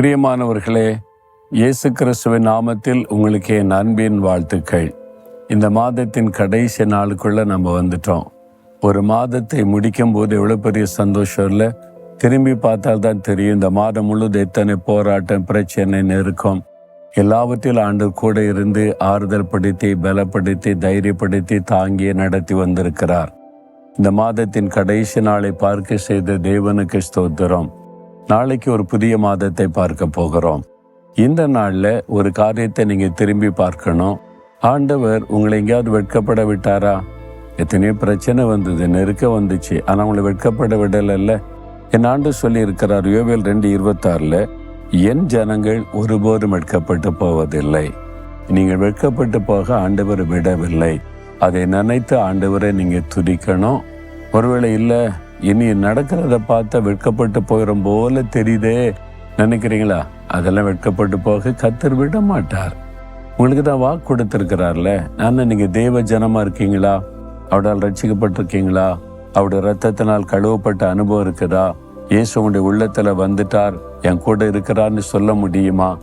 பிரியமானவர்களே இயேசு கிறிஸ்துவின் நாமத்தில் உங்களுக்கு என் அன்பின் வாழ்த்துக்கள். இந்த மாதத்தின் கடைசி நாளுக்குள்ள நம்ம வந்துட்டோம். ஒரு மாதத்தை முடிக்கும் போது எவ்வளோ பெரிய சந்தோஷம் இல்லை? திரும்பி பார்த்தால்தான் தெரியும் இந்த மாதம் முழுவதும் எத்தனை போராட்டம் பிரச்சனை நெருக்கம். எல்லாவற்றிலும் ஆண்டு கூட இருந்து ஆறுதல் படுத்தி பலப்படுத்தி தைரியப்படுத்தி தாங்கி நடத்தி வந்திருக்கிறார். இந்த மாதத்தின் கடைசி நாளை பார்க்க செய்த தேவனுக்கு ஸ்தோத்திரம். நாளைக்கு ஒரு புதிய மாதத்தை பார்க்க போகிறோம். இந்த நாளில் ஒரு காரியத்தை நீங்கள் திரும்பி பார்க்கணும். ஆண்டவர் உங்களை எங்கேயாவது வெட்கப்பட விட்டாரா? எத்தனையோ பிரச்சனை வந்தது நெருக்க வந்துச்சு. ஆனால் உங்களை வெட்கப்பட விடலைல்ல. என் ஆண்டு சொல்லியிருக்கிறார் யோவேல் ரெண்டு இருபத்தாறில் என் ஜனங்கள் ஒருபோதும் வெட்கப்பட்டு போவதில்லை. நீங்கள் வெட்கப்பட்டு போக ஆண்டவர் விடவில்லை. அதை நினைத்து ஆண்டவரை நீங்கள் துதிக்கணும். ஒருவேளை இல்லை இனி நடக்கிறத பார்த்தா வெட்கப்பட்டு போயிடும் போல தெரியுதே. நினைக்கிறீங்களா? அதெல்லாம் வெட்கப்பட்டு போக கத்தர் விட மாட்டார் உங்களுக்கு தான் வாக்கு கொடுத்துருக்கிறார்ல. நான் நீங்க தேவ ஜனமா இருக்கீங்களா? அவடால் ரட்சிக்கப்பட்டிருக்கீங்களா? அவருடைய ரத்தத்தினால் கழுவப்பட்ட அனுபவம் இருக்குதா? இயேசு உங்களுடைய உள்ளத்துல வந்துட்டார். என் கூட இருக்கிறார்னு சொல்ல முடியுமா?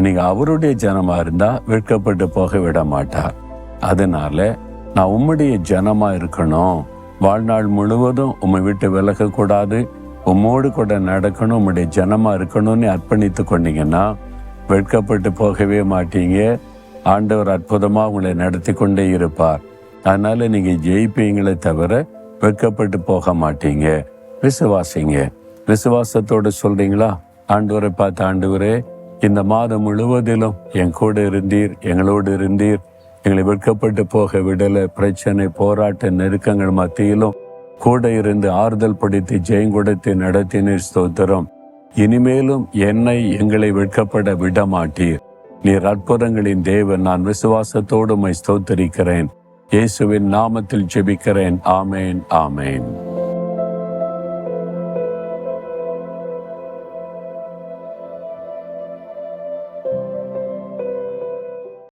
நீங்க அவருடைய ஜனமா இருந்தா வெட்கப்பட்டு போக விட மாட்டார் அதனால நான் உம்முடைய ஜனமா இருக்கணும். வாழ்நாள் முழுவதும் உம்மை விட்டு விலகக்கூடாது. உம்மோடு கூட நடக்கணும் உம்முடைய ஜனமாக இருக்கணும்னு அர்ப்பணித்து கொண்டீங்கன்னா வெட்கப்பட்டு போகவே மாட்டீங்க. ஆண்டவர் அற்புதமாக உங்களை நடத்தி கொண்டே இருப்பார். அதனால நீங்கள் ஜெயிப்பீங்களே தவிர வெட்கப்பட்டு போக மாட்டீங்க. விசுவாசிங்க. விசுவாசத்தோடு சொல்றீங்களா? ஆண்டவரை பார்த்து ஆண்டவரே இந்த மாதம் முழுவதிலும் என் கூட இருந்தீர் எங்களோடு இருந்தீர். எங்களை வெட்கப்பட்டு போக விடலை. பிரச்சனை போராட்ட நெருக்கங்கள் மத்தியிலும் கூட இருந்து ஆறுதல் படுத்தி ஜெயங்குடத்தை நடத்தினீர் ஸ்தோத்திரம். இனிமேலும் என்னை எங்களை வெட்கப்பட விட மாட்டீர் நீர் அற்புதங்களின் தேவன் நான் விசுவாசத்தோடு ஸ்தோத்தரிக்கிறேன். இயேசுவின் நாமத்தில் ஜெபிக்கிறேன். ஆமேன் ஆமேன்.